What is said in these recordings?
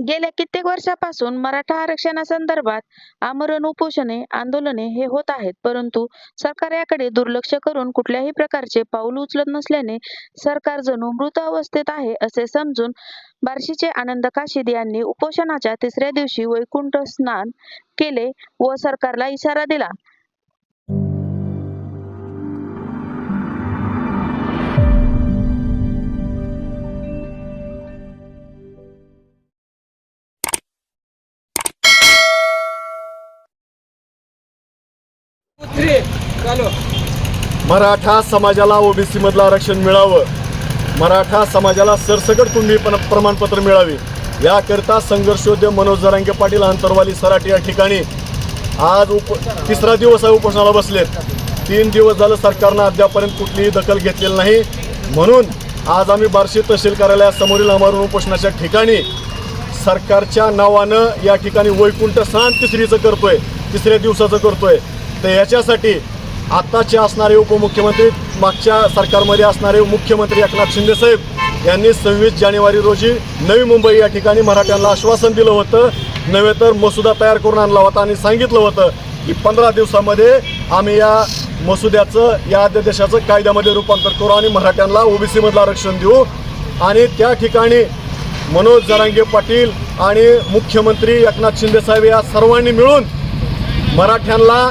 गेल्या कित्येक वर्षापासून मराठा आरक्षणासंदर्भात आमरण उपोषणे आंदोलने हे होत आहेत. परंतु सरकार याकडे दुर्लक्ष करून कुठल्याही प्रकारचे पाऊल उचलत नसल्याने सरकार जणू मृत अवस्थेत आहे असे समजून बार्शीचे आनंद काशीद यांनी उपोषणाच्या तिसऱ्या दिवशी वैकुंठ स्नान केले व सरकारला इशारा दिला. मराठा समाजाला ओबीसी मधलं आरक्षण मिळावं. मराठा समाजाला सरसकट कुंडी प्रमाणपत्र मिळावे. याकरिता संघर्षोद्यम मनोज जरांगे पाटील अंतरवाली सराटी या ठिकाणी आज उप तिसरा दिवस आहे उपोषणाला बसलेत. तीन दिवस झालं सरकारनं अद्यापर्यंत कुठलीही दखल घेतलेली नाही. म्हणून आज आम्ही बार्शी तहसील कार्यालयासमोरील अमरून उपोषणाच्या ठिकाणी सरकारच्या नावानं या ठिकाणी वैकुंठ स्नान तिसरीचं करतोय तिसऱ्या दिवसाचं करतोय. तर याच्यासाठी आत्ताचे असणारे उपमुख्यमंत्री मागच्या सरकारमध्ये असणारे मुख्यमंत्री एकनाथ शिंदे साहेब यांनी सव्वीस जानेवारी रोजी नवी मुंबई या ठिकाणी मराठ्यांना आश्वासन दिलं होतं. नव्हे तर मसुदा तयार करून आणला होता आणि सांगितलं होतं की पंधरा दिवसामध्ये आम्ही या मसुद्याचं या अध्यादेशाचं कायद्यामध्ये रूपांतर करू आणि मराठ्यांना ओबीसीमधलं आरक्षण देऊ. आणि त्या ठिकाणी मनोज जरांगे पाटील आणि मुख्यमंत्री एकनाथ शिंदे साहेब या सर्वांनी मिळून मराठ्यांना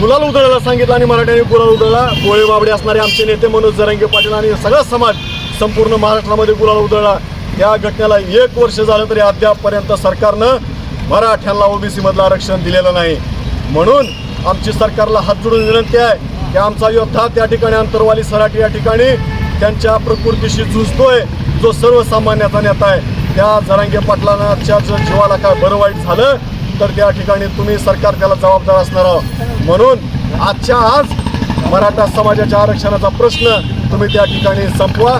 गुलाल उधळायला सांगितलं आणि मराठ्यांनी गुलाल उधळला. गोळे बाबडे असणारे आमचे नेते मनोज जरांगे पाटील आणि सगळा समाज संपूर्ण महाराष्ट्रामध्ये गुलाल उधळला. या घटनेला एक वर्ष झालं तरी अद्यापपर्यंत सरकारनं मराठ्यांना ओबीसीमधलं आरक्षण दिलेलं नाही. म्हणून आमची सरकारला हात जोडून विनंती आहे की आमचा योद्धा त्या ठिकाणी अंतरवाली सराटी या ठिकाणी त्यांच्या प्रकृतीशी झुजतोय जो सर्वसामान्याचा नेता आहे. त्या जरांगे पाटलांच्या जीवाला काय बरं वाईट झालं? तर त्या ठिकाणी तुम्ही सरकार त्याला जबाबदार असणार आहोत. म्हणून आजच्या आज मराठा समाजाच्या आरक्षणाचा प्रश्न तुम्ही त्या ठिकाणी संपवा.